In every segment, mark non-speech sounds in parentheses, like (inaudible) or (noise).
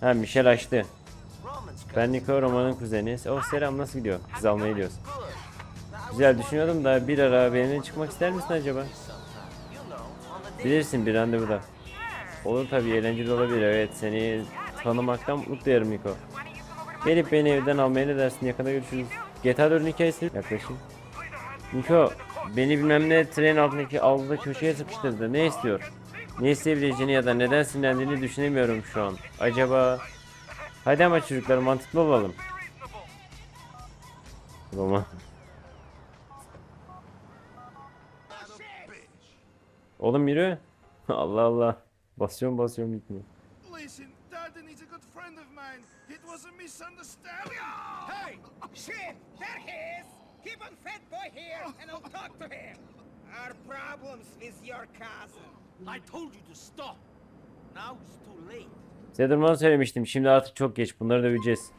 Ha Michel açtı. Ben Nico Roma'nın kuzeni. Oh selam nasıl gidiyor? Kız almaya gidiyoruz. Güzel düşünüyordum da bir ara benimle çıkmak ister misin acaba? Bilirsin bir randevuda. Olur tabii eğlenceli olabilir evet seni tanımaktan mutlu duyarım Niko. Gelip beni evden almaya ne dersin yakında görüşürüz. GTA 4'ün hikayesi yaklaşayım. Niko beni bilmem ne tren altındaki avluda köşeye sıkıştırdı ne istiyor? Ne isteyebileceğini ya da neden sinirlendiğini düşünemiyorum şu an. Acaba... Hadi ama çocuklar mantıklı olalım. Roma. Oğlum yürü. (laughs) Allah Allah. Basıyorum basıyorum bitmiyor. Listen, Darden is a good friend of mine. It was a misunderstanding. Hey! Shit! There he is! Keep on fat boy here, and I'll talk to him. Our problems with your cousin. I told you to stop. Now it's too late. Size durmanı söylemiştim. Şimdi artık çok geç. Bunları döveceğiz.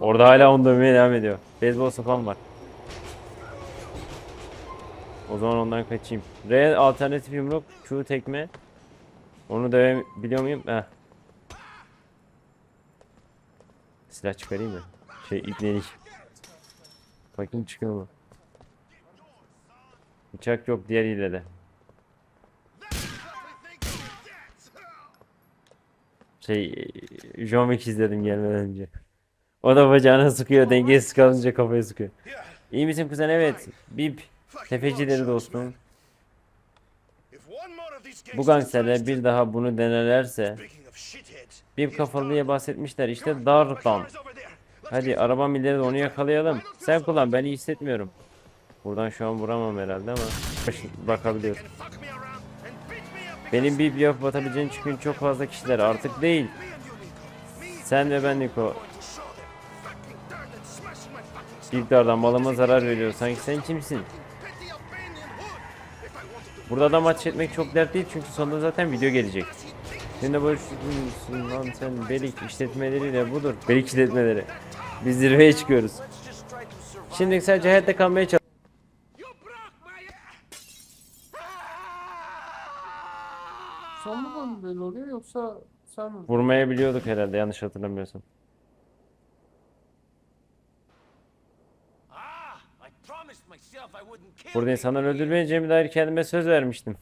Orada hala onu dövmeye devam ediyor. Beyzbol sopam var. O zaman ondan kaçayım. R alternatif yumruk. Q tekme. Onu dövebiliyor muyum? Heh. Silah çıkarayım mı? Şey ipnelik. Bakayım çıkıyor mu? Bıçak yok diğer hilede. Şey John Wick izledim gelmeden önce. O da bacağına sıkıyor dengesiz kalınca kafaya sıkıyor. İyi misin kuzen evet. Bip. Tefecileri dostum. Bu gangsterler bir daha bunu denerlerse bir kafalıya bahsetmişler işte Dartan. Hadi arabam ileri onu yakalayalım. Sen kullan ben iyi hissetmiyorum. Buradan şu an vuramam herhalde ama bakabiliyorum. Benim bir blok batabileceğin çünkü çok fazla kişiler artık değil. Sen ve ben Niko. İlklerden malıma zarar veriyor. Sanki sen kimsin? Burada da maç etmek çok dert değil çünkü sonunda zaten video gelecek. Sen de musun lan sen belik işletmeleriyle budur. Belik işletmeleri. Biz zirveye çıkıyoruz. Şimdi sadece hayatta kalmaya çalış. Sonunda mı böyle oluyor yoksa sen mi? Vurmaya biliyorduk herhalde yanlış hatırlamıyorsam. Ah, I promised myself I wouldn't kill Burada insanları öldürmeyeceğime dair kendime söz vermiştim.